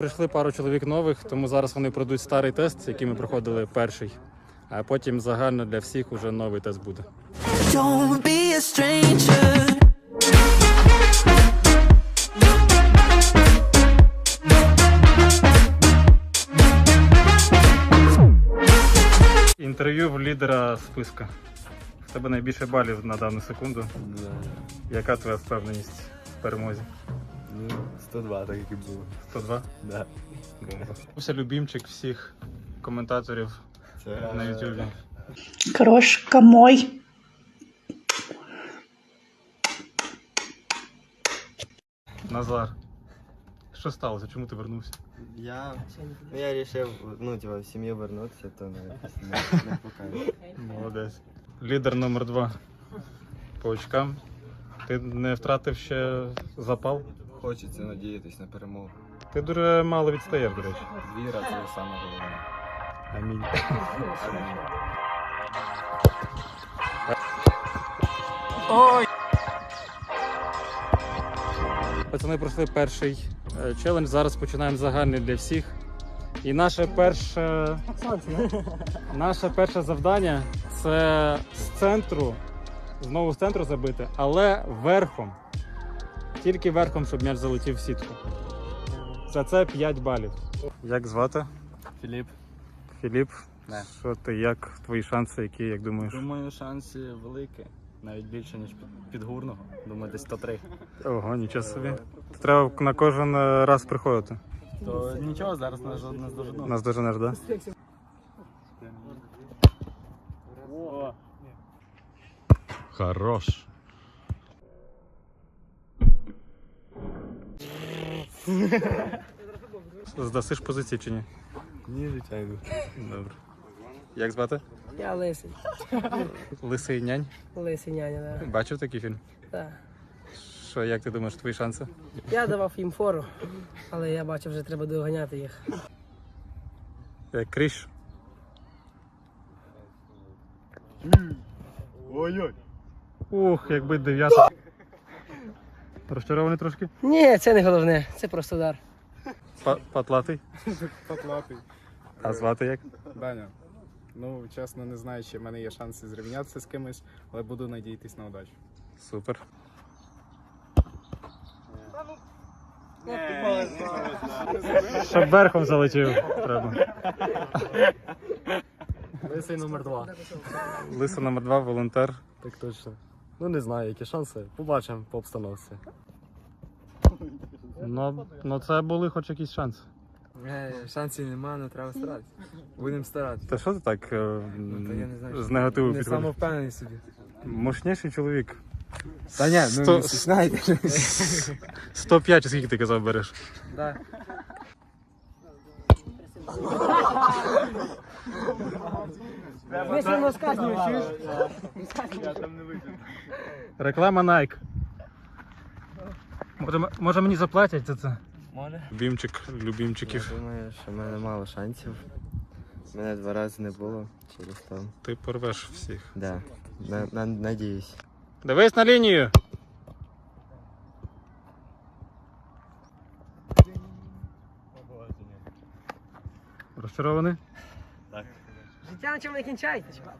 Прийшли пару чоловік нових, тому зараз вони пройдуть старий тест, який ми проходили перший. А потім загально для всіх уже новий тест буде. Don't be a stranger. Інтерв'ю в лідера списка. В тебе найбільше балів на дану секунду. Яка твоя впевненість в перемозі? Ну, 102, так як і було. 102? Да. Це любімчик всіх коментаторів Це на YouTube. Крошка мой. Назар. Що сталося? Чому ти вернувся? Я, ну, я вирішив, ну, типа, в сім'ю вернутися, то не, не, не покажу. Молодець. Лідер номер два. По очкам. Ти не втратив ще запал? Хочеться надіятись на перемогу. Ти дуже мало відстаєш, до речі. Віра це саме головне. Амінь. Пацани пройшли перший е, челендж. Зараз починаємо загальний для всіх. І наше перше, наше перше завдання це з центру, знову з центру забити, але верхом. Тільки верхом, щоб м'яч залетів в сітку. За це 5 балів. Як звати? Філіп, Філіп, Не. що ти, як твої шанси, які, як думаєш? Думаю, шанси великі, навіть більше, ніж під- підгурного. Думаю, десь 103. Ого, нічого собі. Треба на кожен е, раз приходити. То нічого, зараз нас нас дуже ну. Нас доженеш, так? Да? Хорош. Здасиш позиції чи ні? ні, звичайно. Добре. Як звати? Я лисий. Лисий нянь. Лисий няня, Бачив такий фільм? да. Що, як ти думаєш, твої шанси? Я давав їм фору, але я бачив, вже треба доганяти їх. Як кріш? Ой-ой. Ух, якби дев'ята. Розчарований трошки? Ні, це не головне, це просто удар. Па- Патлатий? Поплатий. А звати як? Даня. Ну, чесно, не знаю, чи в мене є шанси зрівнятися з кимось, але буду надіятись на удачу. Супер. Щоб верхом залетів треба. Лисий номер два. Лиса номер два, волонтер. Так точно. Ну не знаю, які шанси. Побачимо по обстановці. Ну, ну це були хоч якісь шанси. Е, Шансів немає, але треба старатися. Будемо старатися. Та що ти так е, Ну, то я не знаю, з негативу Не підходиш? самовпевнений собі. Мощніший чоловік. Та ні, Сто- ну не стісняйте. 105 чи скільки ти казав береш? Да. Ми все розказуємо, чуєш? Реклама Nike. Може, може мені заплатять за це? Любімчик, Я думаю, що в мене мало шансів. Мене два рази не було через то. Ти порвеш всіх. Да. На, на, надіюсь. Дивись на лінію. Розчарований? Життя на чому не кінчається. чувак.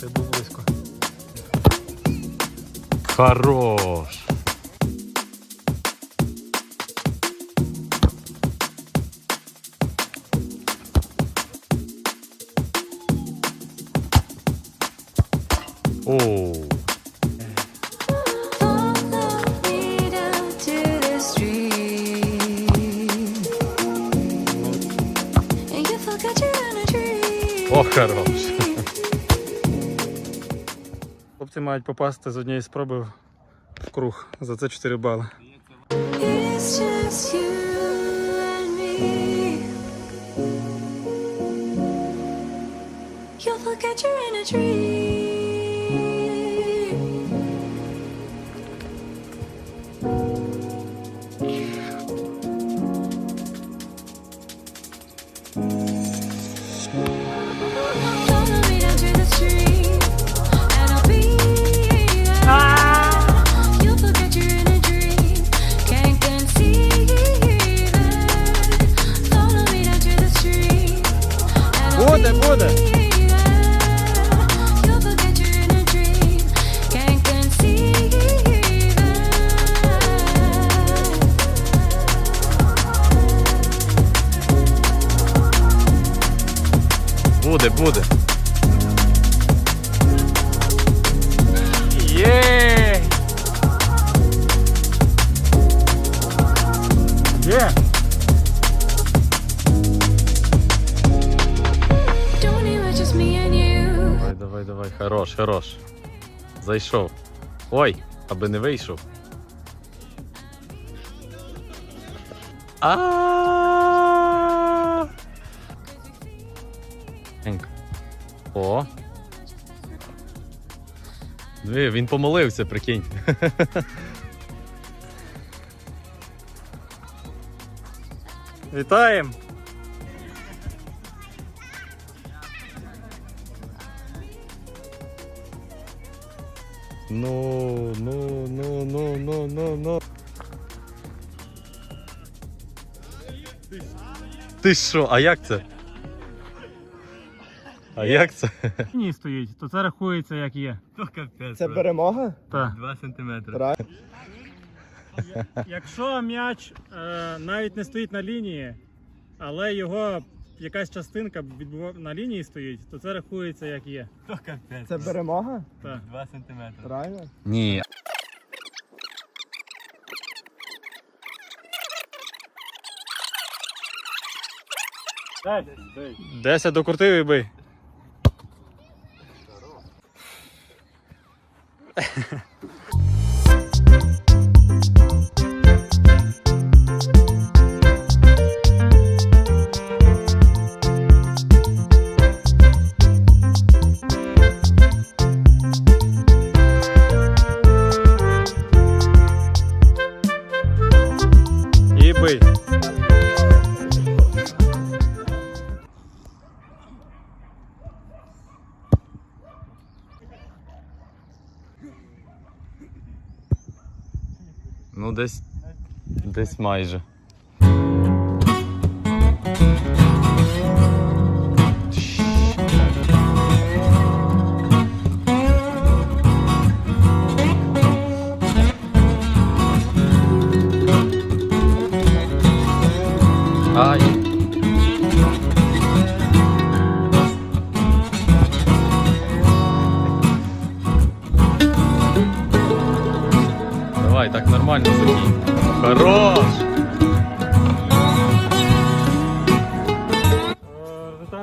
Ти був близько. Хорош. О, о, хорош. Хлопці мають попасти з однієї спроби в круг. За це 4 бали. It's just you and me. You'll forget you're in a dream. Буде. Є! Є! You. Давай, давай, давай. Хорош, хорош. Зайшов. Ой, аби не вийшов. А. О. Диви, він помолився, прикинь. Вітаємо! Ну, ну, ну, ну, ну, ну, ну. Ти що, а як це? А як це? Ні, стоїть, то це рахується як є. Це перемога? Так. 2 сантиметри. Правильно. Якщо м'яч е, навіть не стоїть на лінії, але його якась частинка відбува... на лінії стоїть, то це рахується як є. Це перемога? Так. 2 сантиметри. Правильно? Ні. Десять докрутив і бий. І бий. Десь. Десь майже. Ай.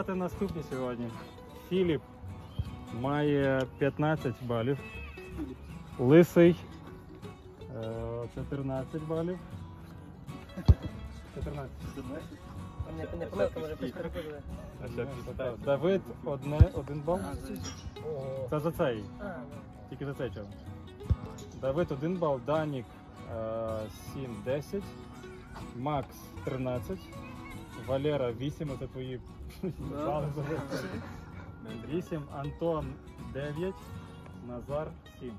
Результати наступні сьогодні. Філіп має 15 балів. Лисий е, 14 балів. 14. Не, не помилка, може хтось перепутали. Давид одне, один бал. Це за цей. Тільки за цей челендж. Давид 1 бал, Данік е, 7, 10, Макс 13, Валера 8, це твої бали 8, Антон 9, Назар 7.